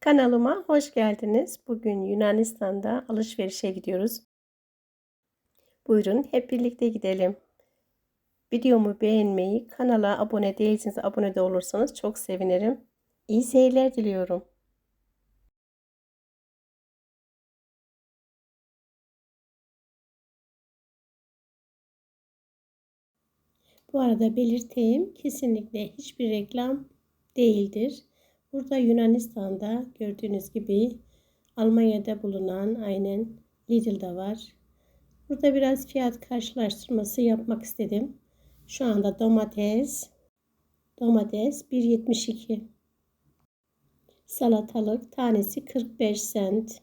Kanalıma hoş geldiniz. Bugün Yunanistan'da alışverişe gidiyoruz. Buyurun hep birlikte gidelim. Videomu beğenmeyi, kanala abone değilseniz abone de olursanız çok sevinirim. İyi seyirler diliyorum. Bu arada belirteyim kesinlikle hiçbir reklam değildir. Burada Yunanistan'da gördüğünüz gibi Almanya'da bulunan aynen Lidl'da var. Burada biraz fiyat karşılaştırması yapmak istedim. Şu anda domates domates 1.72 salatalık tanesi 45 cent.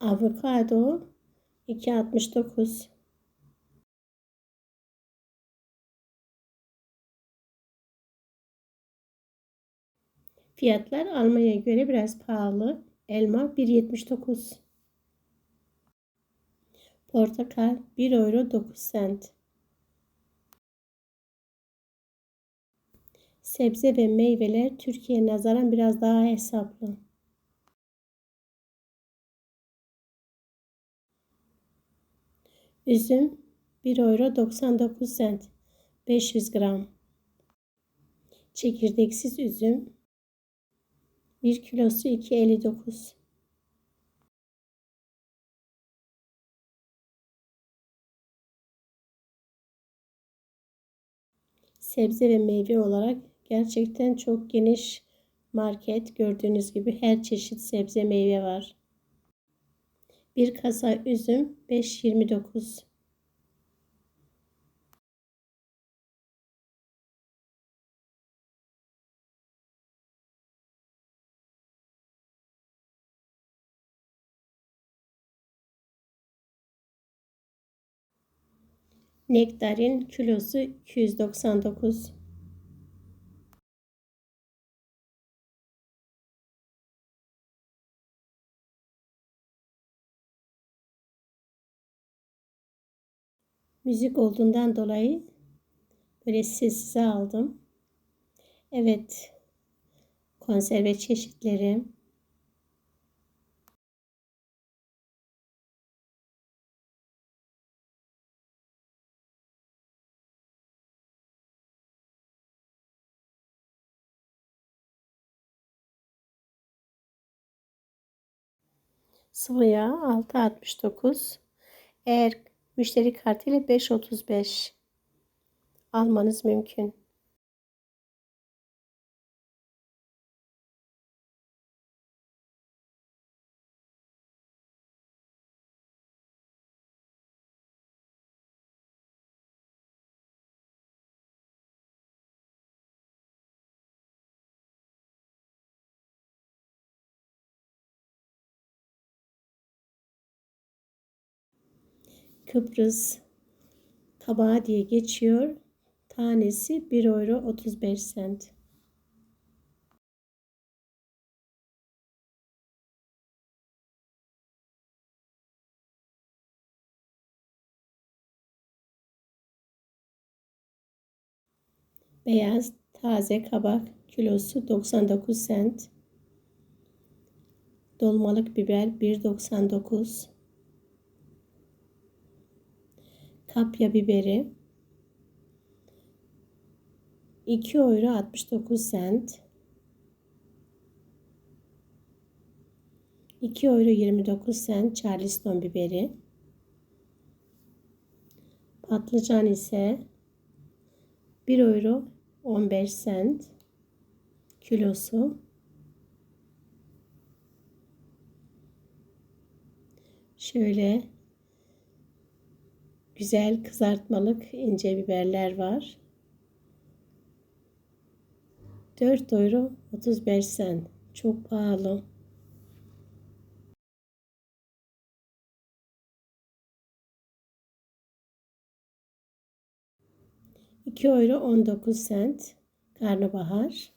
Avokado 2.69 Fiyatlar Almanya'ya göre biraz pahalı. Elma 1.79 Portakal 1 euro 9 cent Sebze ve meyveler Türkiye nazaran biraz daha hesaplı. Üzüm 1 euro 99 cent 500 gram. Çekirdeksiz üzüm 1 kilosu 2.59. Sebze ve meyve olarak gerçekten çok geniş market. Gördüğünüz gibi her çeşit sebze meyve var. Bir kasa üzüm 5.29. Nektarin kilosu 299. Müzik olduğundan dolayı böyle sessize aldım. Evet. Konserve çeşitleri. Sıvı yağ 6.69. Eğer müşteri kartıyla 5.35 almanız mümkün. Kıbrıs tabağı diye geçiyor. Tanesi 1 euro 35 cent. Beyaz taze kabak kilosu 99 cent. Dolmalık biber 1.99 kapya biberi. 2 euro 69 cent 2 euro 29 cent charleston biberi. Patlıcan ise 1 euro 15 cent kilosu. Şöyle güzel kızartmalık ince biberler var. 4 euro 35 cent. Çok pahalı. İki euro 19 cent karnabahar.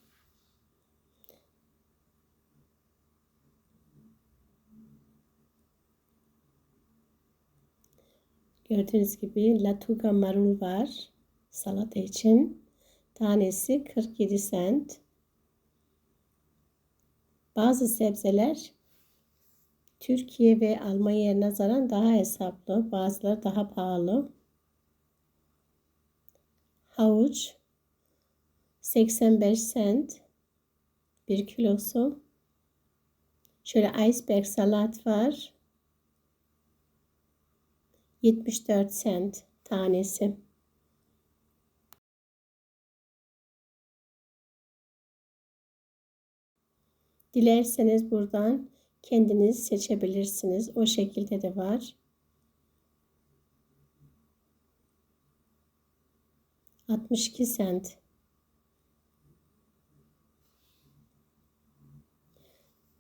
Gördüğünüz gibi latuga marul var salata için. Tanesi 47 cent. Bazı sebzeler Türkiye ve Almanya'ya nazaran daha hesaplı. Bazıları daha pahalı. Havuç 85 cent bir kilosu. Şöyle iceberg salat var. 74 cent tanesi. Dilerseniz buradan kendiniz seçebilirsiniz. O şekilde de var. 62 cent.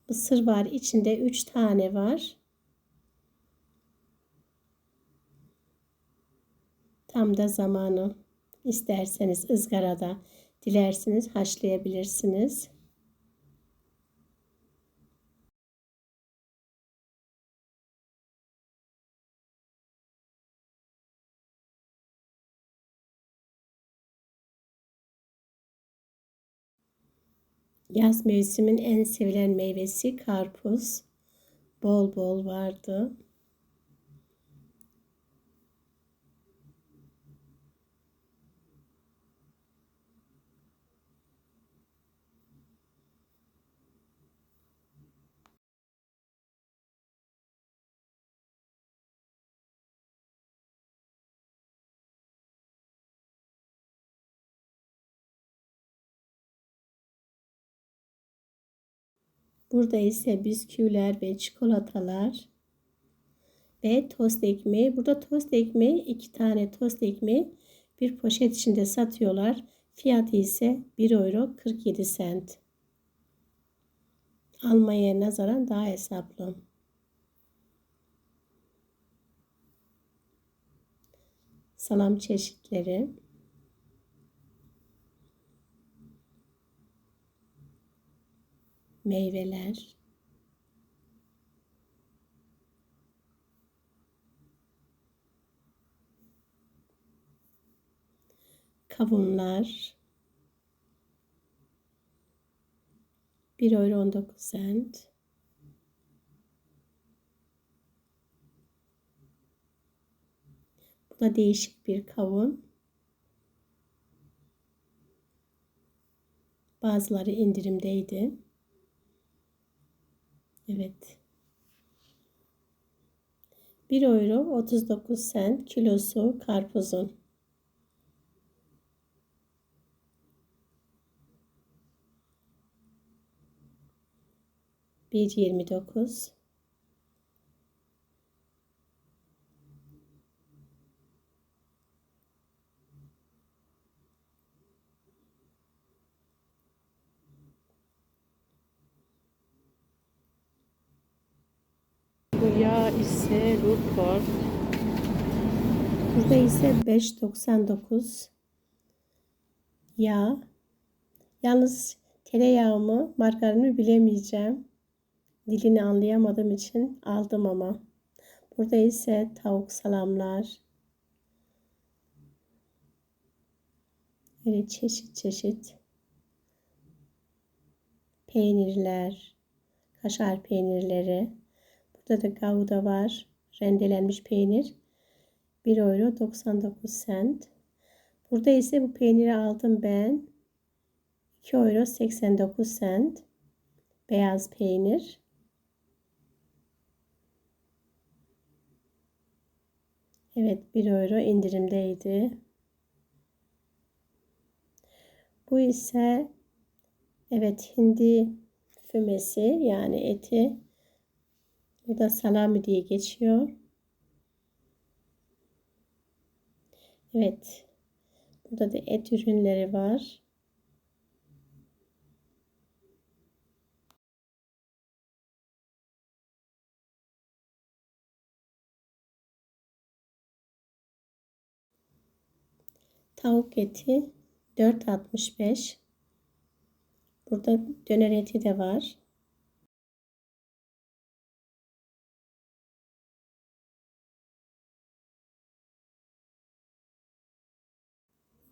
Mısır var. İçinde 3 tane var. Tam da zamanı. İsterseniz ızgarada, dilerseniz haşlayabilirsiniz. Yaz mevsimin en sevilen meyvesi karpuz. Bol bol vardı. Burada ise bisküviler ve çikolatalar ve tost ekmeği. Burada tost ekmeği iki tane tost ekmeği bir poşet içinde satıyorlar. Fiyatı ise 1 euro 47 cent. Almanya'ya nazaran daha hesaplı. Salam çeşitleri. Meyveler, kavunlar, 1 euro 19 cent. Bu da değişik bir kavun. Bazıları indirimdeydi. Evet. 1 euro 39 cent kilosu karpuzun. Bir yirmi dokuz. Bu yağ ise Rupor. Burada ise 5.99 yağ. Yalnız tereyağı mı bilemeyeceğim. Dilini anlayamadığım için aldım ama. Burada ise tavuk salamlar. Böyle çeşit çeşit peynirler, kaşar peynirleri. Burada da gavda var. Rendelenmiş peynir. 1 euro 99 cent. Burada ise bu peyniri aldım ben. 2 euro 89 cent. Beyaz peynir. Evet 1 euro indirimdeydi. Bu ise evet hindi fümesi yani eti bu da salami diye geçiyor. Evet. Burada da et ürünleri var. Tavuk eti 4.65. Burada döner eti de var.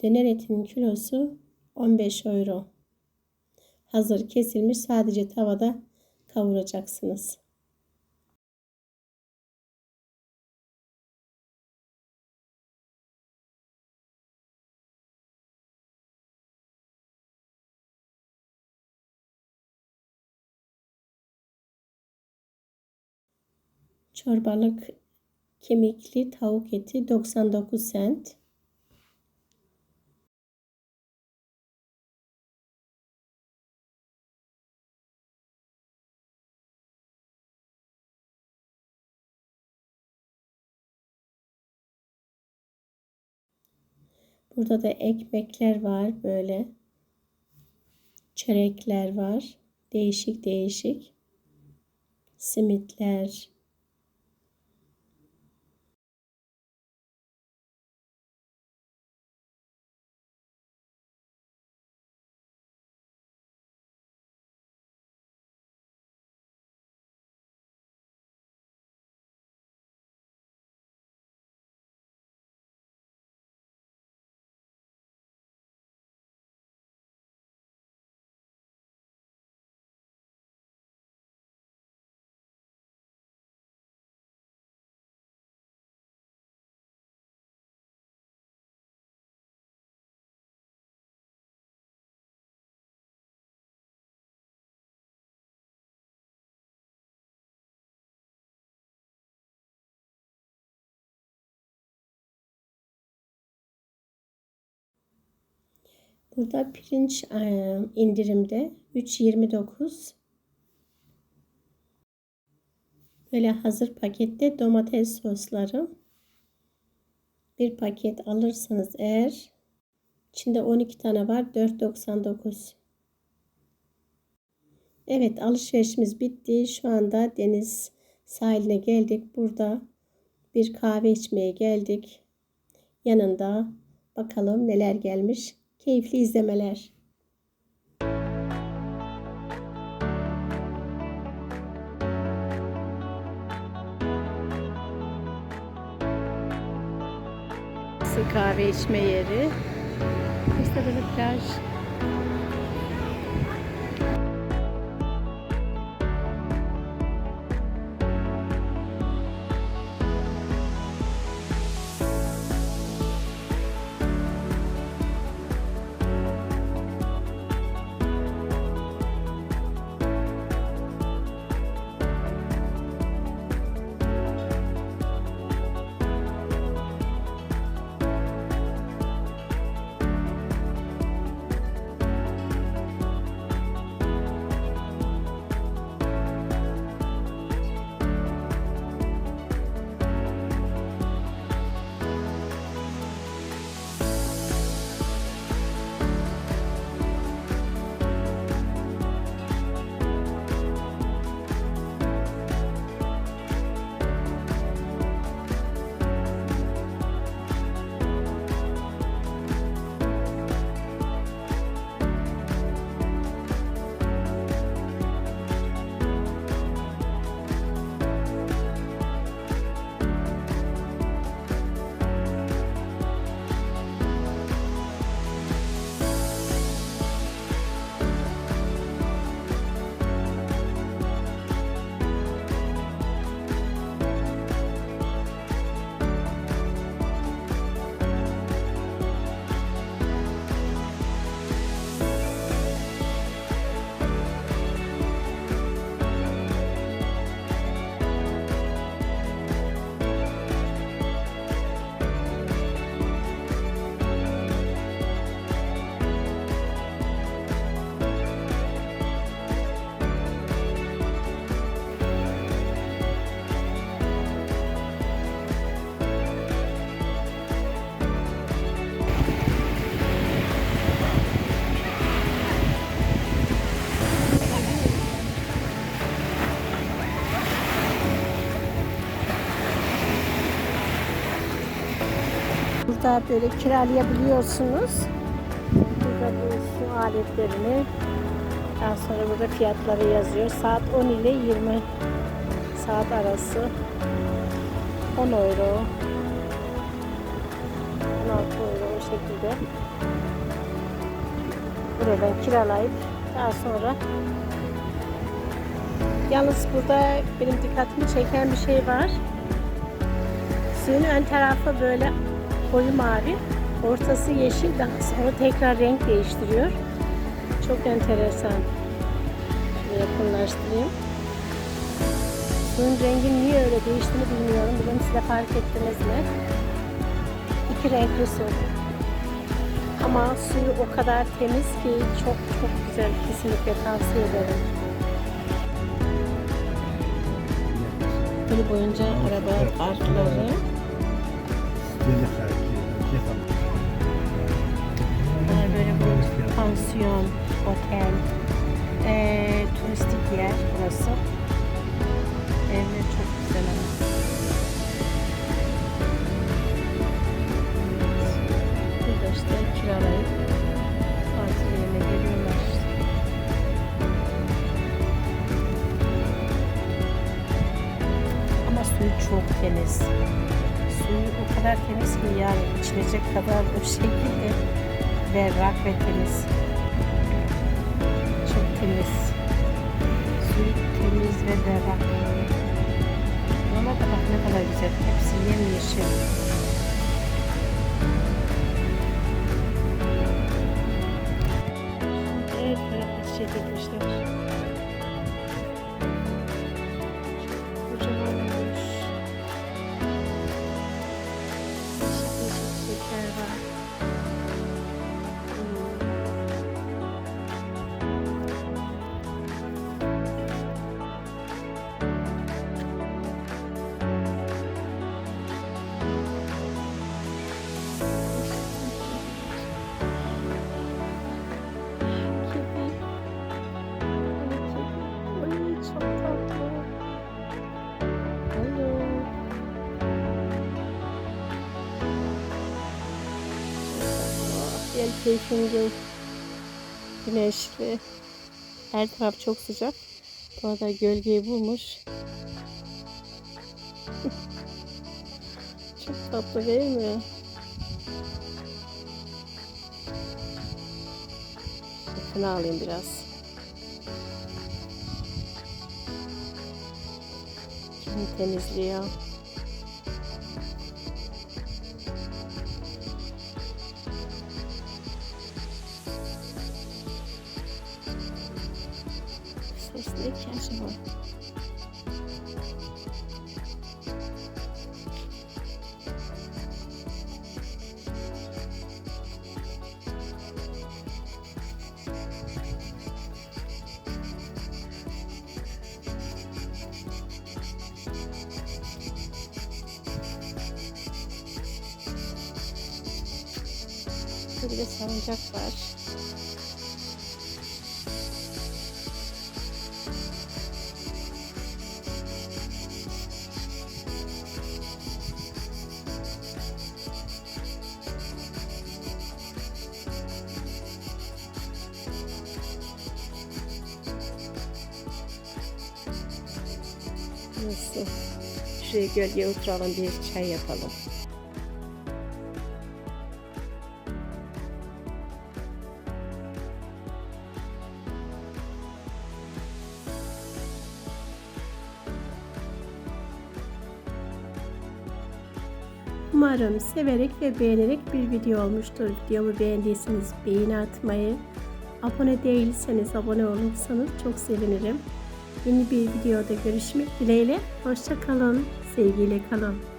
Döner etinin kilosu 15 euro. Hazır kesilmiş sadece tavada kavuracaksınız. Çorbalık kemikli tavuk eti 99 cent. Burada da ekmekler var böyle. Çörekler var. Değişik değişik. Simitler. Burada pirinç indirimde 3.29 Böyle hazır pakette domates sosları bir paket alırsanız eğer içinde 12 tane var 4.99 Evet alışverişimiz bitti. Şu anda deniz sahiline geldik. Burada bir kahve içmeye geldik. Yanında bakalım neler gelmiş. Keyifli izlemeler. Su kahve içme yeri. İşte böyle plaj. Burada böyle kiralayabiliyorsunuz. Burada bu su aletlerini daha sonra burada fiyatları yazıyor. Saat 10 ile 20 saat arası 10 euro 16 euro şekilde buradan kiralayıp daha sonra yalnız burada benim dikkatimi çeken bir şey var. Suyun ön tarafı böyle koyu mavi, ortası yeşil, daha sonra tekrar renk değiştiriyor. Çok enteresan. Şöyle yakınlaştırayım. Suyun rengi niye öyle değiştiğini bilmiyorum. Bilmiyorum size fark ettiniz mi? İki renkli su. Ama suyu o kadar temiz ki çok çok güzel. Kesinlikle tavsiye ederim. Yolu boyunca araba parkları. Bunlar böyle bir pansiyon, otel, eee, turistik yer burası. Evler çok güzel ama. Burada işte kiralayıp tatil yerine. Ama suyu çok temiz. Kadar temiz ki yani içilecek kadar o şekilde berrak ve temiz. Çok temiz. Suyu temiz ve berrak. Ama da bak ne kadar güzel. Hepsi yemyeşil. Evet, evet, çiçek ekmişler. Gel keyfini gör. Güneşli. Her taraf çok sıcak. Bu arada gölgeyi bulmuş. çok tatlı değil mi? Yakına alayım biraz. Kim temizliyor? Burada bir de salıncak var. Şuraya gölgeye oturalım bir çay yapalım. Umarım severek ve beğenerek bir video olmuştur. Videomu beğendiyseniz beğeni atmayı, abone değilseniz abone olursanız çok sevinirim. Yeni bir videoda görüşmek dileğiyle. Hoşça kalın, sevgiyle kalın.